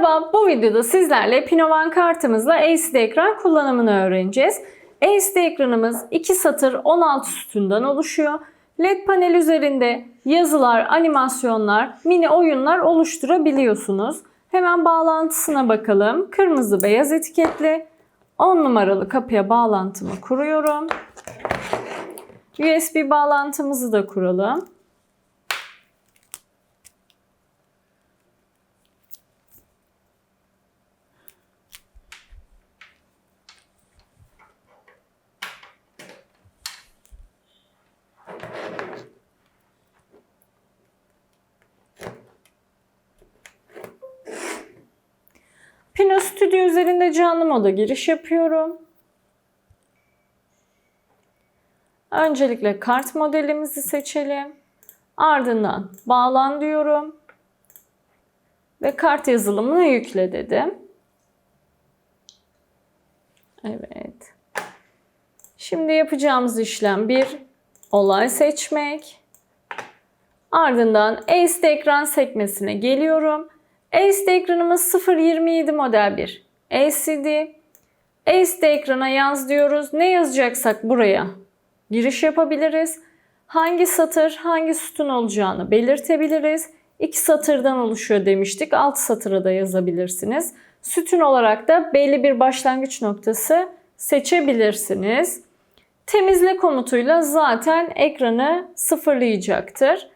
Merhaba, bu videoda sizlerle Pinovan kartımızla LCD ekran kullanımını öğreneceğiz. LCD ekranımız 2 satır 16 sütundan oluşuyor. LED panel üzerinde yazılar, animasyonlar, mini oyunlar oluşturabiliyorsunuz. Hemen bağlantısına bakalım. Kırmızı beyaz etiketli 10 numaralı kapıya bağlantımı kuruyorum. USB bağlantımızı da kuralım. Studio üzerinde canlı moda giriş yapıyorum. Öncelikle kart modelimizi seçelim. Ardından bağlan diyorum. Ve kart yazılımını yükle dedim. Evet. Şimdi yapacağımız işlem bir olay seçmek. Ardından LCD ekran sekmesine geliyorum. LCD ekranımız 027 model bir LCD. LCD ekrana yaz diyoruz. Ne yazacaksak buraya giriş yapabiliriz. Hangi satır, hangi sütun olacağını belirtebiliriz. İki satırdan oluşuyor demiştik. Alt satıra da yazabilirsiniz. Sütun olarak da belli bir başlangıç noktası seçebilirsiniz. Temizle komutuyla zaten ekranı sıfırlayacaktır.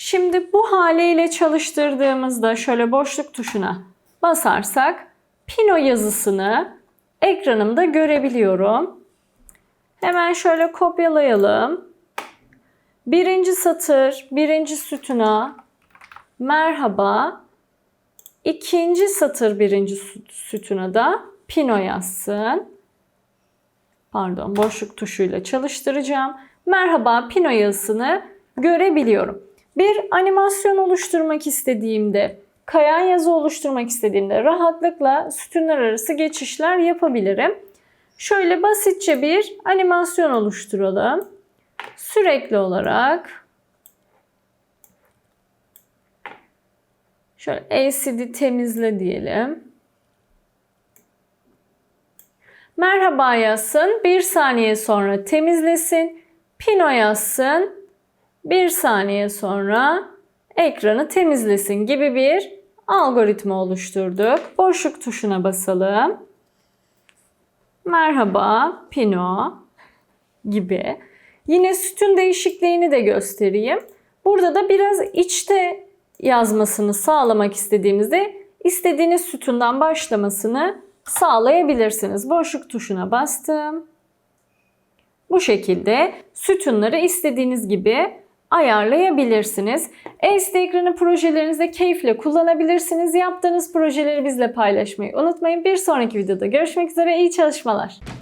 Şimdi bu haliyle çalıştırdığımızda şöyle boşluk tuşuna basarsak Pino yazısını ekranımda görebiliyorum. Hemen şöyle kopyalayalım. Birinci satır, birinci sütuna merhaba. İkinci satır birinci sütuna da Pino yazsın. Pardon boşluk tuşuyla çalıştıracağım. Merhaba Pino yazısını görebiliyorum. Bir animasyon oluşturmak istediğimde, kayan yazı oluşturmak istediğimde rahatlıkla sütunlar arası geçişler yapabilirim. Şöyle basitçe bir animasyon oluşturalım. Sürekli olarak şöyle LCD temizle diyelim. Merhaba yazsın. Bir saniye sonra temizlesin. Pino yazsın bir saniye sonra ekranı temizlesin gibi bir algoritma oluşturduk. Boşluk tuşuna basalım. Merhaba Pino gibi. Yine sütun değişikliğini de göstereyim. Burada da biraz içte yazmasını sağlamak istediğimizde istediğiniz sütundan başlamasını sağlayabilirsiniz. Boşluk tuşuna bastım. Bu şekilde sütunları istediğiniz gibi ayarlayabilirsiniz. LCD ekranı projelerinizde keyifle kullanabilirsiniz. Yaptığınız projeleri bizle paylaşmayı unutmayın. Bir sonraki videoda görüşmek üzere. İyi çalışmalar.